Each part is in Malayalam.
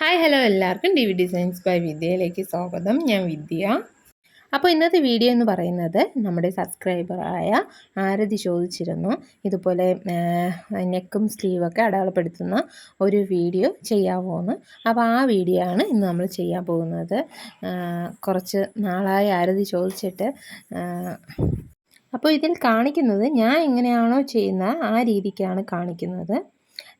ഹായ് ഹലോ എല്ലാവർക്കും ഡി വി ഡിസൈൻസ് ബൈ വിദ്യയിലേക്ക് സ്വാഗതം. ഞാൻ വിദ്യ. അപ്പോൾ ഇന്നത്തെ വീഡിയോ എന്ന് പറയുന്നത് നമ്മുടെ സബ്സ്ക്രൈബറായ ആരതി ചോദിച്ചിരുന്നു. ഇതുപോലെ നെക്കും സ്ലീവൊക്കെ അടയാളപ്പെടുത്തുന്ന ഒരു വീഡിയോ ചെയ്യാമോ എന്ന് അപ്പോൾ ആ വീഡിയോ ആണ് ഇന്ന് നമ്മൾ ചെയ്യാൻ പോകുന്നത്. കുറച്ച് നാളായി ആരതി ചോദിച്ചിട്ട് അപ്പോൾ ഇതിൽ കാണിക്കുന്നത് ഞാൻ എങ്ങനെയാണോ ചെയ്യുന്ന ആ രീതിക്കാണ് കാണിക്കുന്നത്.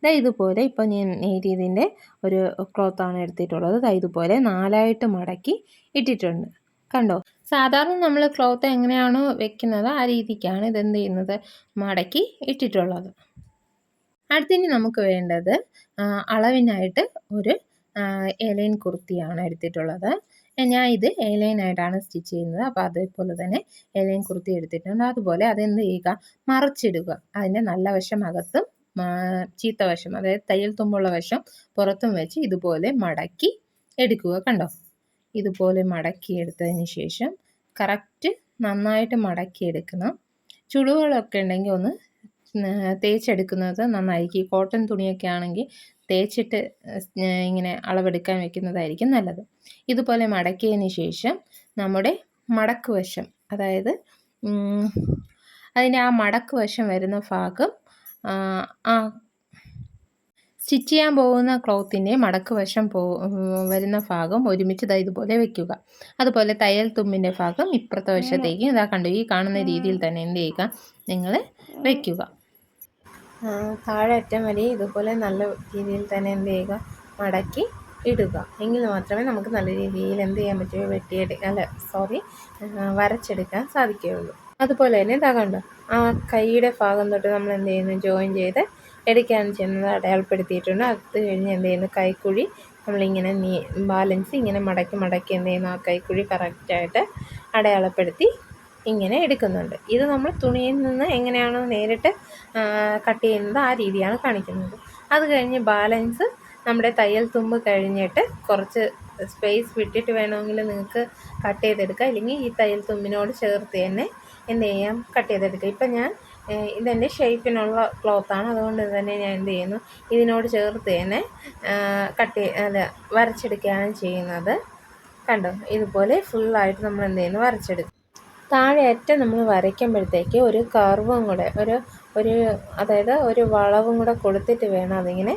ദാ ഇതുപോലെ ഇപ്പോൾ ഞാൻ നേരിയതിന്റെ ഒരു ക്ലോത്താണ് എടുത്തിട്ടുള്ളത്. ദാ ഇതുപോലെ നാലായിട്ട് മടക്കി ഇട്ടിട്ടുണ്ട്. കണ്ടോ? സാധാരണ നമ്മൾ ക്ലോത്ത് എങ്ങനെയാണോ വെക്കുന്നത് ആ രീതിക്കാണ് ഇതെന്ത് ചെയ്യുന്നത്? മടക്കി ഇട്ടിട്ടുള്ളത്. അടുത്തിനി നമുക്ക് വേണ്ടത് അളവിനായിട്ട് ഒരു എലൈൻ കുർത്തിയാണ് എടുത്തിട്ടുള്ളത്. ഞാൻ ഇത് എലൈനായിട്ടാണ് സ്റ്റിച്ച് ചെയ്യുന്നത്. അപ്പോൾ അതേപോലെ തന്നെ എലൈൻ കുർത്തി എടുത്തിട്ടുണ്ട്. അതുപോലെ അതെന്ത് ചെയ്യുക? മറച്ചിടുക. അതിന്റെ നല്ല വശം അകത്തും ചീത്ത വശം അതായത് തയ്യൽ തുമ്പുള്ള വശം പുറത്തും വെച്ച് ഇതുപോലെ മടക്കി എടുക്കുക കണ്ടോ? ഇതുപോലെ മടക്കി എടുത്തതിന് ശേഷം കറക്റ്റ് നന്നായിട്ട് മടക്കി എടുക്കണം. ചുളിവുകളൊക്കെ ഉണ്ടെങ്കിൽ ഒന്ന് തേച്ചെടുക്കുന്നത് നന്നായിരിക്കും. കോട്ടൺ തുണിയൊക്കെ ആണെങ്കിൽ തേച്ചിട്ട് ഇങ്ങനെ അളവെടുക്കാൻ വെക്കുന്നതായിരിക്കും നല്ലത്. ഇതുപോലെ മടക്കിയതിന് ശേഷം നമ്മുടെ മടക്ക് വശം അതായത് അതിന്റെ ആ മടക്ക് വശം വരുന്ന ഭാഗം ആ സ്റ്റിച്ച് ചെയ്യാൻ പോകുന്ന ക്ലോത്തിന്റെ മടക്ക് വശം പോ വരുന്ന ഭാഗം ഒരുമിച്ച് ഇതാ ഇതുപോലെ വെക്കുക. അതുപോലെ തയ്യൽ തുമ്പിന്റെ ഭാഗം ഇപ്പുറത്തെ വശത്തേക്ക് ഇതാ കണ്ടു? ഈ കാണുന്ന രീതിയിൽ തന്നെ എന്ത് ചെയ്യുക? നിങ്ങൾ വയ്ക്കുക താഴെ അറ്റം വരെ ഇതുപോലെ നല്ല രീതിയിൽ തന്നെ എന്ത് ചെയ്യുക? മടക്കി ഇടുക. എങ്കിൽ മാത്രമേ നമുക്ക് നല്ല രീതിയിൽ എന്ത് ചെയ്യാൻ പറ്റുമോ വെട്ടിയെടുക്കാൻ അല്ല സോറി വരച്ചെടുക്കാൻ സാധിക്കുകയുള്ളൂ. അതുപോലെ തന്നെ ഇതാ കണ്ടോ ആ കൈയുടെ ഭാഗം തൊട്ട് നമ്മൾ എന്ത് ചെയ്യുന്നു ജോയിൻ ചെയ്ത് എടുക്കുകയാണ് ചെയ്യുന്നത് അടയാളപ്പെടുത്തിയിട്ടുണ്ട്. അത് കഴിഞ്ഞ് എന്ത് ചെയ്യുന്നു കൈക്കുഴി നമ്മളിങ്ങനെ നീ ബാലൻസ് ഇങ്ങനെ മടക്കി മടക്കി എന്ത് ചെയ്യുന്നു ആ കൈക്കുഴി കറക്റ്റായിട്ട് അടയാളപ്പെടുത്തി ഇങ്ങനെ എടുക്കുന്നുണ്ട്. ഇത് നമ്മൾ തുണിയിൽ നിന്ന് എങ്ങനെയാണോ നേരിട്ട് കട്ട് ചെയ്യുന്നത് ആ രീതിയാണ് കാണിക്കുന്നത്. അത് കഴിഞ്ഞ് ബാലൻസ് നമ്മുടെ തയ്യൽ തുമ്പ് കഴിഞ്ഞിട്ട് കുറച്ച് സ്പേസ് വിട്ടിട്ട് വേണമെങ്കിൽ നിങ്ങൾക്ക് കട്ട് ചെയ്തെടുക്കാം. അല്ലെങ്കിൽ ഈ തയ്യൽ തുമ്പിനോട് ചേർത്ത് തന്നെ എന്ത് ചെയ്യാം? കട്ട് ചെയ്തെടുക്കുക ഇപ്പം ഞാൻ ഇതെന്റെ ഷേപ്പിനുള്ള ക്ലോത്താണ് അതുകൊണ്ട് തന്നെ ഞാൻ എന്ത് ചെയ്യുന്നു? ഇതിനോട് ചേർത്ത് തന്നെ കട്ട് അല്ല വരച്ചെടുക്കുകയാണ് ചെയ്യുന്നത്. കണ്ടോ? ഇതുപോലെ ഫുള്ളായിട്ട് നമ്മൾ എന്ത് ചെയ്യുന്നു? വരച്ചെടുക്കും. താഴെ അറ്റം നമ്മൾ വരയ്ക്കുമ്പോഴത്തേക്ക് ഒരു കർവും കൂടെ ഒരു ഒരു അതായത് ഒരു വളവും കൂടെ കൊടുത്തിട്ട് വേണം അതിങ്ങനെ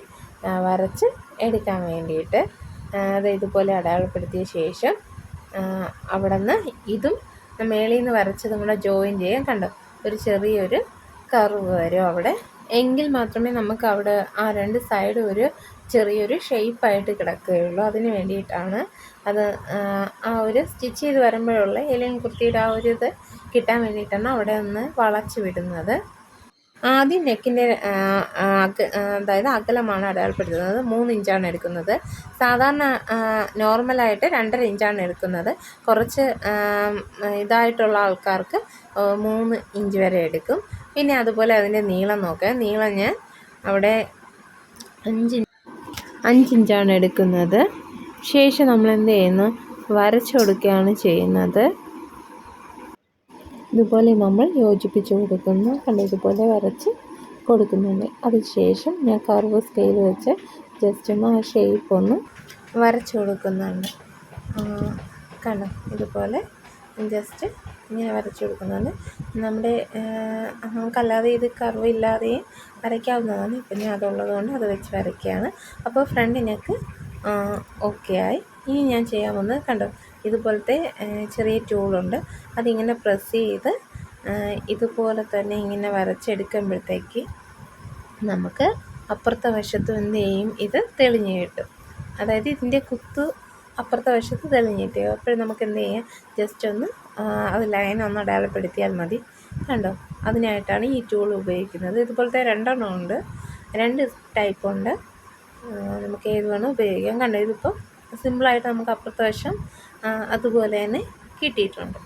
വരച്ച് എടുക്കാൻ വേണ്ടിയിട്ട്. അത് ഇതുപോലെ അടയാളപ്പെടുത്തിയ ശേഷം അവിടെ നിന്ന് ഇതും മേളിൽ നിന്ന് വരച്ചതും കൂടെ ജോയിൻ ചെയ്യാൻ കണ്ടോ. ഒരു ചെറിയൊരു കർവ് വരും അവിടെ. എങ്കിൽ മാത്രമേ നമുക്ക് അവിടെ ആ രണ്ട് സൈഡും ഒരു ചെറിയൊരു ഷേപ്പായിട്ട് കിടക്കുകയുള്ളൂ. അതിന് വേണ്ടിയിട്ടാണ് അത് ആ ഒരു സ്റ്റിച്ച് ചെയ്ത് വരുമ്പോഴുള്ള എലിയൻ കുർത്തിയുടെ ആ ഒരു ഇത് കിട്ടാൻ വേണ്ടിയിട്ടാണ് അവിടെ ഒന്ന് വളച്ചു വിടുന്നത്. ആദ്യം നെക്കിന്റെ അതായത് അകലമാണ് അടയാളപ്പെടുത്തുന്നത്. മൂന്ന് ഇഞ്ചാണ് എടുക്കുന്നത്. സാധാരണ നോർമലായിട്ട് രണ്ടര ഇഞ്ചാണ് എടുക്കുന്നത്. കുറച്ച് ഇതായിട്ടുള്ള ആൾക്കാർക്ക് മൂന്ന് ഇഞ്ച് വരെ എടുക്കും. പിന്നെ അതുപോലെ അതിന്റെ നീളം നോക്കുക. നീളം ഞാൻ അവിടെ അഞ്ച് അഞ്ചിഞ്ചാണ് എടുക്കുന്നത്. ശേഷം നമ്മൾ എന്ത് ചെയ്യുന്നു? വരച്ചു കൊടുക്കുകയാണ് ചെയ്യുന്നത്. ഇതുപോലെ നമ്മൾ യോജിപ്പിച്ച് കൊടുക്കുന്നു. കണ്ട് ഇതുപോലെ വരച്ച് കൊടുക്കുന്നുണ്ട്. അതിനുശേഷം ഞാൻ കർവ് സ്കെയിൽ വെച്ച് ജസ്റ്റ് ഒന്ന് ആ ഷേപ്പ് ഒന്ന് വരച്ച് കൊടുക്കുന്നുണ്ട്. കണ്ടോ ഇതുപോലെ ജസ്റ്റ് ഇങ്ങനെ വരച്ച് കൊടുക്കുന്നുണ്ട്. നമ്മുടെ നമുക്കല്ലാതെ ഇത് കർവ് ഇല്ലാതെയും വരയ്ക്കാവുന്നതാണ്. ഇപ്പം ഞാൻ അതുള്ളത് കൊണ്ട് അത് വെച്ച് വരയ്ക്കുകയാണ്. അപ്പോൾ ഫ്രണ്ടിനൊക്കെ നെക്ക് ഓക്കെ ആയി. ഇനി ഞാൻ ചെയ്യാൻ പോകുന്നത് കണ്ടോ ഇതുപോലത്തെ ചെറിയ ടൂളുണ്ട്. അതിങ്ങനെ പ്രസ് ചെയ്ത് ഇതുപോലെ തന്നെ ഇങ്ങനെ വരച്ചെടുക്കുമ്പോഴത്തേക്ക് നമുക്ക് അപ്പുറത്തെ വശത്തും എന്ത് ചെയ്യും? ഇത് തെളിഞ്ഞ് കിട്ടും. അതായത് ഇതിന്റെ കുത്ത് അപ്പുറത്തെ വശത്ത് തെളിഞ്ഞ് കിട്ടും. അപ്പോൾ നമുക്ക് എന്ത് ചെയ്യാം? ജസ്റ്റ് ഒന്ന് അത് ലൈൻ ഒന്ന് അടയാളപ്പെടുത്തിയാൽ മതി. കണ്ടോ? അതിനായിട്ടാണ് ഈ ടൂൾ ഉപയോഗിക്കുന്നത്. ഇതുപോലത്തെ രണ്ടെണ്ണം ഉണ്ട്. രണ്ട് ടൈപ്പുണ്ട് നമുക്ക് ഏത് വേണം ഉപയോഗിക്കാം. കണ്ടോ? ഇതിപ്പോൾ സിമ്പിളായിട്ട് നമുക്ക് അപ്പുറത്തെ വശം അതുപോലെ തന്നെ കിട്ടിയിട്ടുണ്ട്.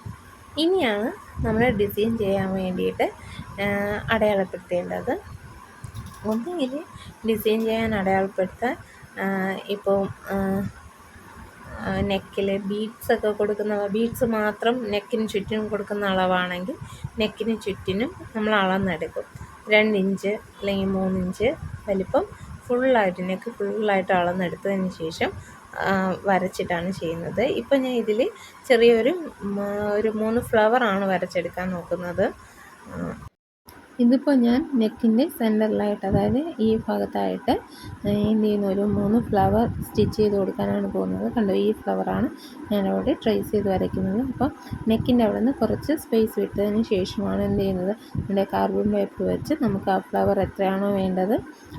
ഇനിയാണ് നമ്മൾ ഡിസൈൻ ചെയ്യാൻ വേണ്ടിയിട്ട് അടയാളപ്പെടുത്തേണ്ടത്. ഒന്നുകിൽ ഡിസൈൻ ചെയ്യാൻ അടയാളപ്പെടുത്താൻ ഇപ്പോൾ നെക്കിൽ ബീഡ്സ് ഒക്കെ കൊടുക്കുന്ന ബീഡ്സ് മാത്രം നെക്കിന് ചുറ്റിനും കൊടുക്കുന്ന അളവാണെങ്കിൽ നെക്കിന് ചുറ്റിനും നമ്മൾ അളന്നെടുക്കും. രണ്ട് ഇഞ്ച് അല്ലെങ്കിൽ മൂന്നിഞ്ച് വലിപ്പം ഫുള്ളായിട്ട് നെക്ക് ഫുള്ളായിട്ട് അളന്നെടുത്തതിന് ശേഷം വരച്ചിട്ടാണ് ചെയ്യുന്നത്. ഇപ്പം ഞാൻ ഇതിൽ ചെറിയൊരു ഒരു മൂന്ന് ഫ്ലവറാണ് വരച്ചെടുക്കാൻ നോക്കുന്നത്. ഇതിപ്പോൾ ഞാൻ നെക്കിന്റെ സെന്ററിലായിട്ട് അതായത് ഈ ഭാഗത്തായിട്ട് എന്ത് ചെയ്യുന്ന ഒരു മൂന്ന് ഫ്ലവർ സ്റ്റിച്ച് ചെയ്ത് കൊടുക്കാനാണ് പോകുന്നത്. കണ്ടോ ഈ ഫ്ലവറാണ് ഞാനവിടെ ട്രേസ് ചെയ്ത് വരയ്ക്കുന്നത്. അപ്പോൾ നെക്കിന്റെ അവിടെ നിന്ന് കുറച്ച് സ്പേസ് വിട്ടതിന് ശേഷമാണ് എന്ത് ചെയ്യുന്നത് നമ്മുടെ കാർബൺ പേപ്പർ വെച്ച് നമുക്ക് ആ ഫ്ലവർ എത്രയാണോ വേണ്ടത്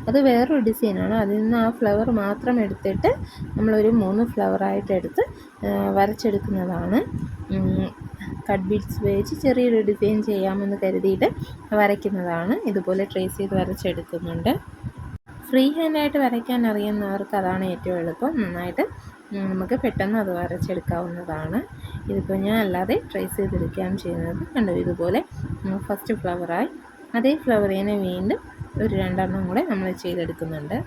അത് വേറൊരു ഡിസൈനാണ്. അതിൽ നിന്ന് ആ ഫ്ലവർ മാത്രം എടുത്തിട്ട് നമ്മളൊരു മൂന്ന് ഫ്ലവറായിട്ട് എടുത്ത് വരച്ചെടുക്കുന്നതാണ്. കട്ട് ബീഡ്സ് ഉപയോഗിച്ച് ചെറിയൊരു ഡിസൈൻ ചെയ്യാമെന്ന് കരുതിയിട്ട് വരയ്ക്കുന്നതാണ്. ഇതുപോലെ ട്രേസ് ചെയ്ത് വരച്ചെടുക്കുന്നുണ്ട്. ഫ്രീ ഹാൻഡായിട്ട് വരയ്ക്കാൻ അറിയുന്നവർക്ക് അതാണ് ഏറ്റവും എളുപ്പം. നന്നായിട്ട് നമുക്ക് പെട്ടെന്ന് അത് വരച്ചെടുക്കാവുന്നതാണ്. ഇതിപ്പോൾ ഞാൻ അല്ലാതെ ട്രേസ് ചെയ്തെടുക്കുകയാണ് ചെയ്യുന്നത്. കണ്ടു? ഇതുപോലെ ഫസ്റ്റ് ഫ്ലവറായി അതേ ഫ്ലവറിനെ വീണ്ടും ഒരു രണ്ടെണ്ണം കൂടെ നമ്മൾ ചെയ്തെടുക്കുന്നുണ്ട്.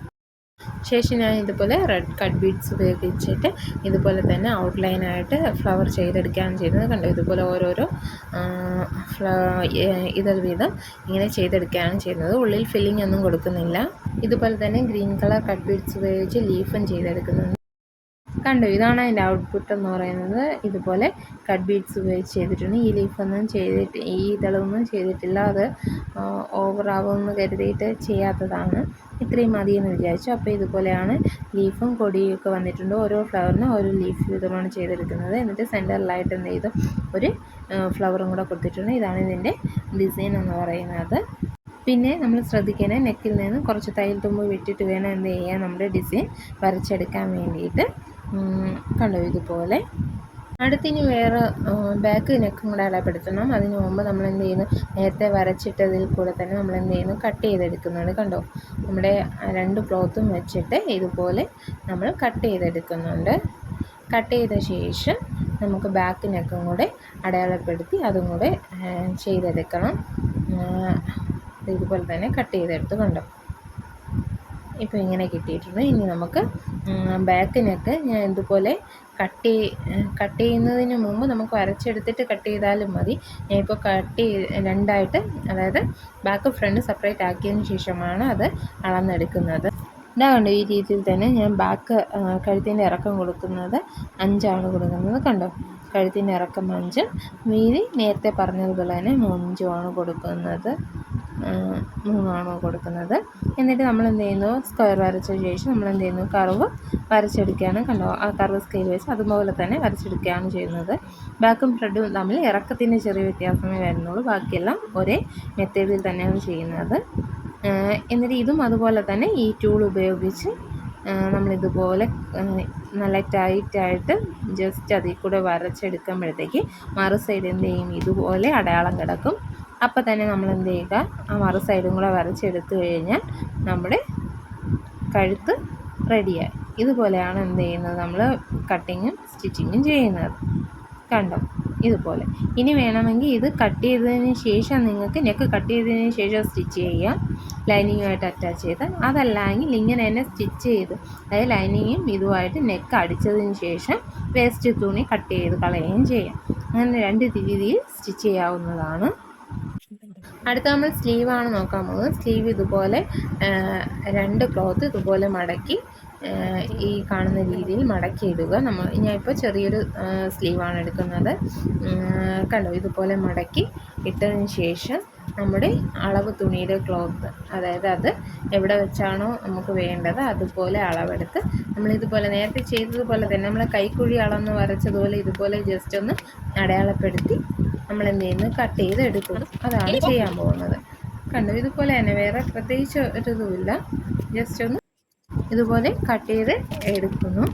ശേഷം ഞാൻ ഇതുപോലെ റെഡ് കട്ട് ബീഡ്സ് ഉപയോഗിച്ചിട്ട് ഇതുപോലെ തന്നെ ഔട്ട്ലൈനായിട്ട് ഫ്ലവർ ചെയ്തെടുക്കുകയാണ് ചെയ്യുന്നത്. കണ്ടോ? ഇതുപോലെ ഓരോരോ ഇതൾ വീതം ഇങ്ങനെ ചെയ്തെടുക്കുകയാണ് ചെയ്യുന്നത്. ഉള്ളിൽ ഫില്ലിംഗ് ഒന്നും കൊടുക്കുന്നില്ല. ഇതുപോലെ തന്നെ ഗ്രീൻ കളർ കട്ട് ബീഡ്സ് ഉപയോഗിച്ച് ലീഫും ചെയ്തെടുക്കുന്നുണ്ട്. കണ്ടു ഇതാണ് അതിന്റെ ഔട്ട്പുട്ട് എന്ന് പറയുന്നത്. ഇതുപോലെ കട്ട് ബീഡ്സ് ഉപയോഗിച്ച് ചെയ്തിട്ടുണ്ട്. ഈ ലീഫൊന്നും ചെയ്തിട്ട് ഈ ഇതളൊന്നും ചെയ്തിട്ടില്ല. അത് ഓവറാവുമെന്ന് കരുതിയിട്ട് ചെയ്യാത്തതാണ്. ഇത്രയും മതി എന്ന് വിചാരിച്ചു. അപ്പോൾ ഇതുപോലെയാണ് ലീഫും കൊടിയും ഒക്കെ വന്നിട്ടുണ്ട്. ഓരോ ഫ്ലവറിനും ഓരോ ലീഫ് വിധമാണ് ചെയ്തെടുക്കുന്നത്. എന്നിട്ട് സെന്ററിലായിട്ട് എന്ത് ചെയ്തു? ഒരു ഫ്ലവറും കൂടെ കൊടുത്തിട്ടുണ്ട്. ഇതാണ് ഇതിന്റെ ഡിസൈൻ എന്ന് പറയുന്നത്. പിന്നെ നമ്മൾ ശ്രദ്ധിക്കണേ നെക്കിൽ നിന്ന് കുറച്ച് തയ്യൽ തുമ്പ് വിട്ടിട്ട് വേണം എന്ത് ചെയ്യാൻ. നമ്മുടെ ഡിസൈൻ വരച്ചെടുക്കാൻ വേണ്ടിയിട്ട്. കണ്ടോ ഇതുപോലെ? അടുത്തിനി വേറെ ബാക്ക് നെക്കും കൂടെ അടയപ്പെടുത്തണം അതിന് മുമ്പ് നമ്മൾ എന്ത് ചെയ്യുന്നു? നേരത്തെ വരച്ചിട്ടതിൽ കൂടെ തന്നെ നമ്മൾ എന്ത് ചെയ്യുന്നു? കട്ട് ചെയ്തെടുക്കുന്നുണ്ട് കണ്ടോ? നമ്മുടെ രണ്ട് ക്ലോത്തും വെച്ചിട്ട് ഇതുപോലെ നമ്മൾ കട്ട് ചെയ്തെടുക്കുന്നുണ്ട്. കട്ട് ചെയ്ത ശേഷം നമുക്ക് ബാക്ക് നെക്കും കൂടെ അടയാളപ്പെടുത്തി അതും കൂടെ ചെയ്തെടുക്കണം. ഇതുപോലെ തന്നെ കട്ട് ചെയ്തെടുത്ത് കണ്ടോ? ഇപ്പോൾ ഇങ്ങനെ കിട്ടിയിട്ടുണ്ട്. ഇനി നമുക്ക് ബാക്കിനൊക്കെ ഞാൻ ഇതുപോലെ കട്ട് കട്ട് ചെയ്യുന്നതിന് മുമ്പ് നമുക്ക് വരച്ചെടുത്തിട്ട് കട്ട് ചെയ്താലും മതി. ഞാൻ ഇപ്പോൾ കട്ട് രണ്ടായിട്ട് അതായത് ബാക്ക് ഫ്രണ്ട് സെപ്പറേറ്റ് ആക്കിയതിന് ശേഷമാണ് അത് അളന്നെടുക്കുന്നത്. കണ്ടോ ഈ രീതിയിൽ തന്നെ ഞാൻ ബാക്ക് കഴുത്തിന്റെ ഇറക്കം കൊടുക്കുന്നത് അഞ്ചാണ് കൊടുക്കുന്നത്. കണ്ടോ? കഴുത്തിന്റെ ഇറക്കം അഞ്ചും വീതി നേരത്തെ പറഞ്ഞതുപോലെ തന്നെ മൂഞ്ചുമാണ് കൊടുക്കുന്നത്. മൂന്നാണ് കൊടുക്കുന്നത്. എന്നിട്ട് നമ്മൾ എന്ത് ചെയ്യുന്നു സ്ക്വയർ വരച്ച ശേഷം നമ്മൾ എന്ത് ചെയ്യുന്നു കർവ് വരച്ചെടുക്കുകയാണ്. കണ്ടോ? ആ കർവ് സ്കെയിൽ വെച്ച് അതുപോലെ തന്നെ വരച്ചെടുക്കുകയാണ് ചെയ്യുന്നത്. ബാക്കും ഫ്രണ്ടും തമ്മിൽ ഇറക്കത്തിന്റെ ചെറിയ വ്യത്യാസമേ വരുന്നുള്ളൂ. ബാക്കിയെല്ലാം ഒരേ മെത്തേഡിൽ തന്നെയാണ് ചെയ്യുന്നത്. എന്നിട്ട് ഇതും അതുപോലെ തന്നെ ഈ ടൂൾ ഉപയോഗിച്ച് നമ്മളിതുപോലെ നല്ല ടൈറ്റായിട്ട് ജസ്റ്റ് അതിൽ കൂടെ വരച്ചെടുക്കുമ്പോഴത്തേക്ക് മറു സൈഡ് എന്ത് ചെയ്യും ഇതുപോലെ അടയാളം കിടക്കും. അപ്പോൾ തന്നെ നമ്മൾ എന്ത് ചെയ്യുക? ആ മറു സൈഡും കൂടെ വരച്ചെടുത്ത് കഴിഞ്ഞാൽ നമ്മുടെ കഴുത്ത് റെഡിയായി ഇതുപോലെയാണ് എന്ത് ചെയ്യുന്നത് നമ്മൾ കട്ടിങ്ങും സ്റ്റിച്ചിങ്ങും ചെയ്യുന്നത്. കണ്ടോ? ഇതുപോലെ. ഇനി വേണമെങ്കിൽ ഇത് കട്ട് ചെയ്തതിന് ശേഷം നിങ്ങൾക്ക് നെക്ക് കട്ട് ചെയ്തതിന് ശേഷം സ്റ്റിച്ച് ചെയ്യാം. ലൈനിങ്ങുമായിട്ട് അറ്റാച്ച് ചെയ്ത്. അതല്ലെങ്കിൽ ഇങ്ങനെ തന്നെ സ്റ്റിച്ച് ചെയ്ത്. അതായത് ലൈനിങ്ങും ഇതുമായിട്ട് നെക്ക് അടിച്ചതിന് ശേഷം വേസ്റ്റ് തുണി കട്ട് ചെയ്ത് കളയുകയും ചെയ്യാം. അങ്ങനെ രണ്ട് രീതിയിൽ സ്റ്റിച്ച് ചെയ്യാവുന്നതാണ്. അടുത്ത നമ്മൾ സ്ലീവാണ് നോക്കാൻ പോകുന്നത്. സ്ലീവ് ഇതുപോലെ രണ്ട് ക്ലോത്ത് ഇതുപോലെ മടക്കി ഈ കാണുന്ന രീതിയിൽ മടക്കി ഇടുക. നമ്മൾ ഞാൻ ഇപ്പോൾ ചെറിയൊരു സ്ലീവാണ് എടുക്കുന്നത്. കണ്ടോ? ഇതുപോലെ മടക്കി ഇട്ടതിന് ശേഷം നമ്മുടെ അളവ് തുണിയുടെ ക്ലോത്ത് അതായത് അത് എവിടെ വെച്ചാണോ നമുക്ക് വേണ്ടത് അതുപോലെ അളവെടുത്ത് നമ്മളിതുപോലെ നേരത്തെ ചെയ്തതുപോലെ തന്നെ നമ്മൾ കൈക്കുഴി അളന്ന് വരച്ചതുപോലെ ഇതുപോലെ ജസ്റ്റ് ഒന്ന് അടയാളപ്പെടുത്തി നമ്മൾ എന്ത് ചെയ്യുന്നു കട്ട് ചെയ്ത് എടുക്കും അതാണ് ചെയ്യാൻ പോകുന്നത്. കണ്ടു? ഇതുപോലെ തന്നെ വേറെ പ്രത്യേകിച്ച് ഒരിതുമില്ല. ജസ്റ്റ് ഒന്ന് ഇതുപോലെ കട്ട് ചെയ്ത് എടുക്കുന്നു.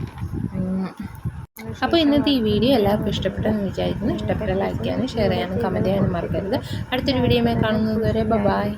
അപ്പോൾ ഇന്നത്തെ ഈ വീഡിയോ എല്ലാവർക്കും ഇഷ്ടപ്പെട്ടെന്ന് വിചാരിക്കുന്നു. ഇഷ്ടപ്പെട്ട ലൈക്ക് ചെയ്യാനും ഷെയർ ചെയ്യാനും കമന്റ് ചെയ്യാനും മറക്കരുത്. അടുത്തൊരു വീഡിയോയുമായി കാണുന്നത് വരെ ബൈ